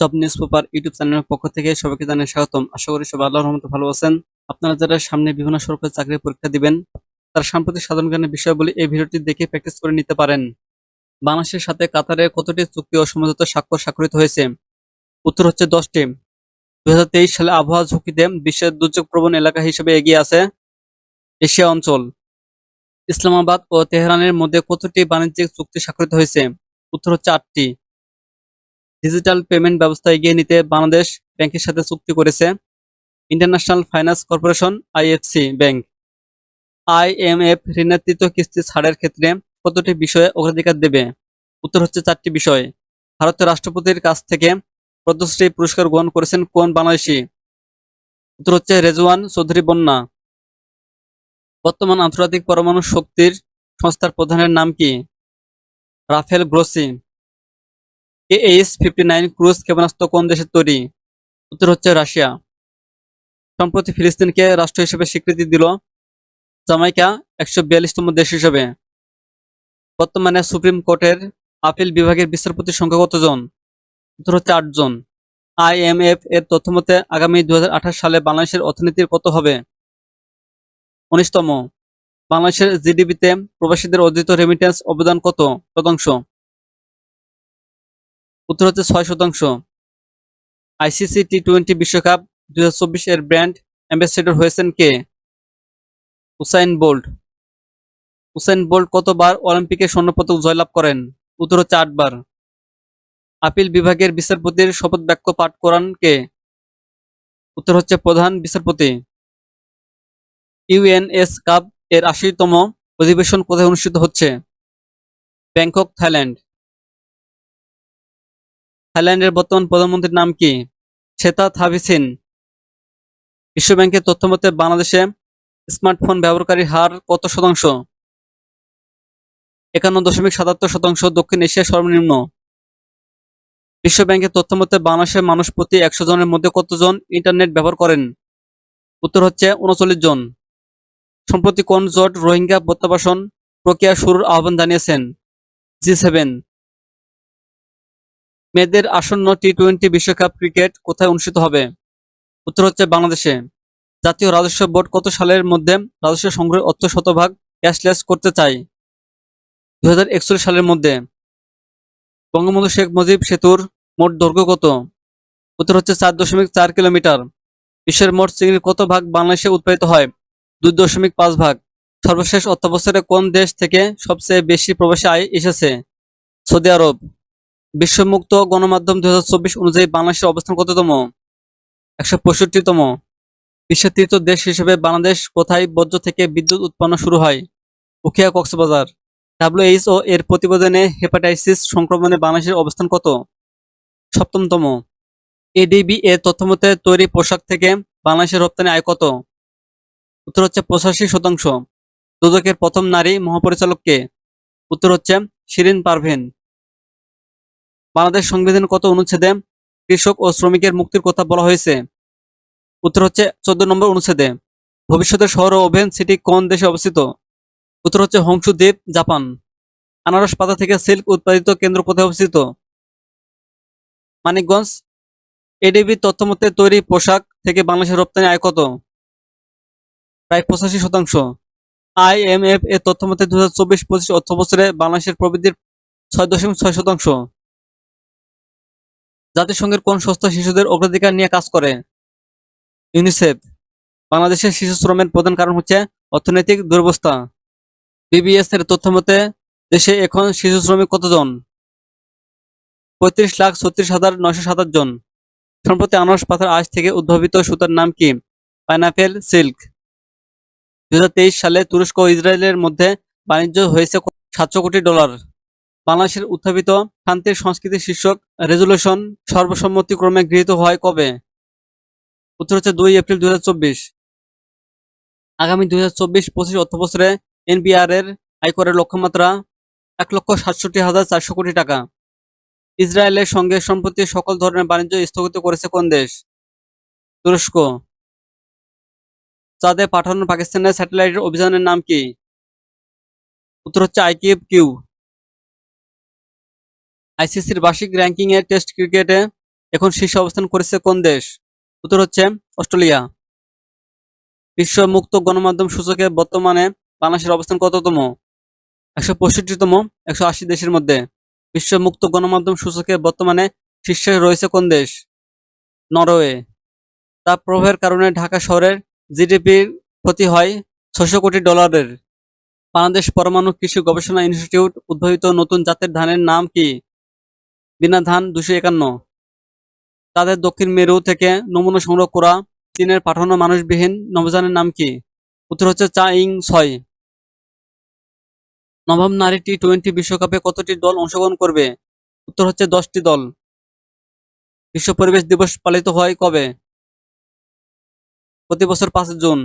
Top news paper YouTube চ্যানেলের পক্ষ থেকে সবাইকে জানাই স্বাগতম। আশা করি সবাই আল্লাহর রহমতে ভালো আছেন। আপনারা যারা সামনে বিভিন্ন সরকারি চাকরির পরীক্ষা দিবেন, তার সাম্প্রতিক সাধারণ জ্ঞানের বিষয়গুলি এই ভিডিওটি দেখে প্র্যাকটিস করে নিতে পারেন। বাংলাদেশের সাথে কাতারের কতটি চুক্তি ও সমঝোতা স্বাক্ষর স্বাক্ষরিত হয়েছে? উত্তর হচ্ছে দশটি। দুই হাজার তেইশ সালে আবহাওয়া ঝুঁকিতে বিশ্বের দুর্যোগ প্রবণ এলাকা হিসেবে এগিয়ে আছে এশিয়া অঞ্চল। ইসলামাবাদ ও তেহরানের মধ্যে কতটি বাণিজ্যিক চুক্তি স্বাক্ষরিত হয়েছে? উত্তর হচ্ছে আটটি। ডিজিটাল পেমেন্ট ব্যবস্থা এগিয়ে নিতে বাংলাদেশ ব্যাংকের সাথে চুক্তি করেছে international finance corporation IFC bank IMF ঋণের কিস্তি ছাড়ের ক্ষেত্রে কতটি বিষয়ে অগ্রাধিকার দেবে? উত্তর হচ্ছে চারটি বিষয়। ভারতের রাষ্ট্রপতির কাছ থেকে পদ্মশ্রী পুরস্কার গ্রহণ করেছেন কোন বাংলাদেশি? উত্তর হচ্ছে রেজওয়ান চৌধুরী বন্যা বর্তমান আন্তর্জাতিক পরমাণু শক্তির সংস্থার প্রধানের নাম কি? Rafael Grossi. H fifty nine cruise ক্ষেপণাস্ত্র কোন দেশের তৈরি? উত্তর হচ্ছে রাশিয়া। সম্প্রতি ফিলিস্তিনকে রাষ্ট্র হিসেবে স্বীকৃতি দিল জামাইকা একশো বিয়াল্লিশতম দেশ হিসেবে। বর্তমানে সুপ্রিম কোর্টের আপিল বিভাগের বিচারপতির সংখ্যা কতজন উত্তর হচ্ছে আটজন আইএমএফ এর তথ্য মতে আগামী দু হাজার আঠাশ সালে বাংলাদেশের অর্থনীতির কত হবে? উনিশতম। বাংলাদেশের জিডিপিতে প্রবাসীদের অর্জিত রেমিটেন্স অবদান কত? শতাংশ। উত্তর হচ্ছে ছয় শতাংশ। আইসিসি টি টোয়েন্টি বিশ্বকাপ দুই হাজার চব্বিশ এর ব্র্যান্ড অ্যাম্বাসেডর হয়েছেন কে? Usain Bolt. উসাইন বোল্ট কতবার অলিম্পিকে স্বর্ণপদক জয়লাভ করেন? উত্তর হচ্ছে আটবার। আপিল বিভাগের বিচারপতির শপথ বাক্য পাঠ করান কে? উত্তর হচ্ছে প্রধান বিচারপতি। ইউএনএস কাপ এর আশিতম অধিবেশন কোথায় অনুষ্ঠিত হচ্ছে? Bangkok, Thailand. থাইল্যান্ডের বর্তমান প্রধানমন্ত্রীর নাম কি? Srettha Thavisin. বিশ্বব্যাংকের তথ্য মতে, বাংলাদেশে স্মার্টফোন ব্যবহারকারীর হার কত শতাংশ? একান্ন দশমিক সাতাত্তর শতাংশ, দক্ষিণ এশিয়ার সর্বনিম্ন। বিশ্বব্যাংকের তথ্য মতে, বাংলাদেশের মানুষ প্রতি একশো জনের মধ্যে কতজন ইন্টারনেট ব্যবহার করেন? উত্তর হচ্ছে উনচল্লিশ জন। সম্প্রতি কোন জোট রোহিঙ্গা প্রত্যাবাসন প্রক্রিয়া শুরুর আহ্বান জানিয়েছেন জি সেভেন। মেয়েদের আসন্ন টি টোয়েন্টি বিশ্বকাপ ক্রিকেট কোথায় অনুষ্ঠিত হবে? উত্তর হচ্ছে বাংলাদেশে। জাতীয় রাজস্ব বোর্ড কত সালের মধ্যে রাজস্ব সংগ্রহের অর্থ শতভাগ ক্যাশলেস করতে চায়? দু হাজার একচল্লিশ সালের মধ্যে। বঙ্গবন্ধু শেখ মুজিব সেতুর মোট দৈর্ঘ্য কত? উত্তর হচ্ছে চার দশমিক চার কিলোমিটার। বিশ্বের মোট চিংড়ির কত ভাগ বাংলাদেশে উৎপাদিত হয়? দুই দশমিক পাঁচ ভাগ। সর্বশেষ অর্থবছরে কোন দেশ থেকে সবচেয়ে বেশি প্রবাসী আয় এসেছে? সৌদি আরব। বিশ্বমুক্ত গণমাধ্যম দু হাজার চব্বিশ অনুযায়ী বাংলাদেশের অবস্থান কততম? একশো পঁয়ষট্টিতম। বিশ্বের তৃতীয় দেশ হিসেবে বাংলাদেশ কোথায় বর্জ্য থেকে বিদ্যুৎ উৎপন্ন শুরু হয়? উখিয়া কক্সবাজার। ডাব্লিউএইচও এর প্রতিবেদনে হেপাটাইটিস সংক্রমণে বাংলাদেশের অবস্থান কত? সপ্তমতম। এডিবি এর তথ্যমতে তৈরি পোশাক থেকে বাংলাদেশের রপ্তানি আয় কত? উত্তর হচ্ছে পঁচাশি শতাংশ। দুদকের প্রথম নারী মহাপরিচালককে উত্তর হচ্ছে শিরিন পারভেন। বাংলাদেশ সংবিধান কত অনুচ্ছেদে কৃষক ও শ্রমিকের মুক্তির কথা বলা হয়েছে? উত্তর হচ্ছে চোদ্দ নম্বর অনুচ্ছেদে। ভবিষ্যতের শহর ও ওভেন সিটি কোন দেশে অবস্থিত? উত্তর হচ্ছে হংসু দ্বীপ জাপান। আনারস পাতা থেকে সিল্ক উৎপাদিত কেন্দ্র কোথায় অবস্থিত? মানিকগঞ্জ। এডিবি তথ্যমতে তৈরি পোশাক থেকে বাংলাদেশের রপ্তানি আয় কত? প্রায় পঁচাশি শতাংশ। আইএমএফ এর তথ্যমতে দু হাজার চব্বিশ পঁচিশ অর্থ বছরে বাংলাদেশের প্রবৃদ্ধির ছয় দশমিক ছয় শতাংশ। জাতিসংঘের কোন সংস্থা শিশুদের অগ্রাধিকার নিয়ে কাজ করে? ইউনিসেফ। বাংলাদেশের শিশু শ্রমের প্রধান কারণ হচ্ছে অর্থনৈতিক দুরবস্থা। বিবিএস এর তথ্য মতে, দেশে এখন শিশু শ্রমিক কতজন? পঁয়ত্রিশ লাখ ছত্রিশ হাজার নয়শো সাতাশ জন। সম্প্রতি আনারস পাথার আজ থেকে উদ্ভাবিত সুতার নাম কি? Pineapple silk. দুই হাজার তেইশ সালে তুরস্ক ও ইসরায়েলের মধ্যে বাণিজ্য হয়েছে সাতশো কোটি ডলার। বাংলাদেশের উত্থাপিত শান্তির সংস্কৃতি শীর্ষক রেজুলেশন সর্বসম্মতিক্রমে গৃহীত হয় কবে? উত্তর হচ্ছে দুই এপ্রিল দুই হাজার চব্বিশ। আগামী দুই হাজার চব্বিশ পঁচিশ অর্থবছরে এনবিআর এর আয়করের লক্ষ্যমাত্রা এক লক্ষ সাতষট্টি হাজার চারশো কোটি টাকা। ইসরায়েলের সঙ্গে সম্প্রতি সকল ধরনের বাণিজ্য স্থগিত করেছে কোন দেশ? তুরস্ক। চাঁদে পাঠানো পাকিস্তানের স্যাটেলাইটের অভিযানের নাম কি? উত্তর হচ্ছে আইকিউব কিউ। আইসিসির বার্ষিক র্যাঙ্কিং এ টেস্ট ক্রিকেটে এখন শীর্ষে অবস্থান করেছে কোন দেশ? উত্তর হচ্ছে অস্ট্রেলিয়া। বিশ্ব মুক্ত গণমাধ্যম সূচকে বর্তমানে বাংলাদেশের অবস্থান কততম? একশো পঁয়ষট্টিতম, একশো আশি দেশের মধ্যে। বিশ্ব মুক্ত গণমাধ্যম সূচকে বর্তমানে শীর্ষে রয়েছে কোন দেশ? নরওয়ে। তাপ প্রবাহের কারণে ঢাকা শহরের জিডিপির ক্ষতি হয় ছশো কোটি ডলারের। বাংলাদেশ পরমাণু কৃষি গবেষণা ইনস্টিটিউট উদ্ভাবিত নতুন জাতের ধানের নাম কি? বিনা ধান দুশো একান্ন। তাদের দক্ষিণ মেরু থেকে নমুনা সংগ্রহ করা চীনের পাঠানো মানুষবিহীন নভোযানের নাম কি? উত্তর হচ্ছে চা ইং ছয় নবম নারী টি টোয়েন্টি বিশ্বকাপে কতটি দল অংশগ্রহণ করবে? উত্তর হচ্ছে দশটি দল। বিশ্ব পরিবেশ দিবস পালিত হয় কবে? প্রতি বছর পাঁচ জুন।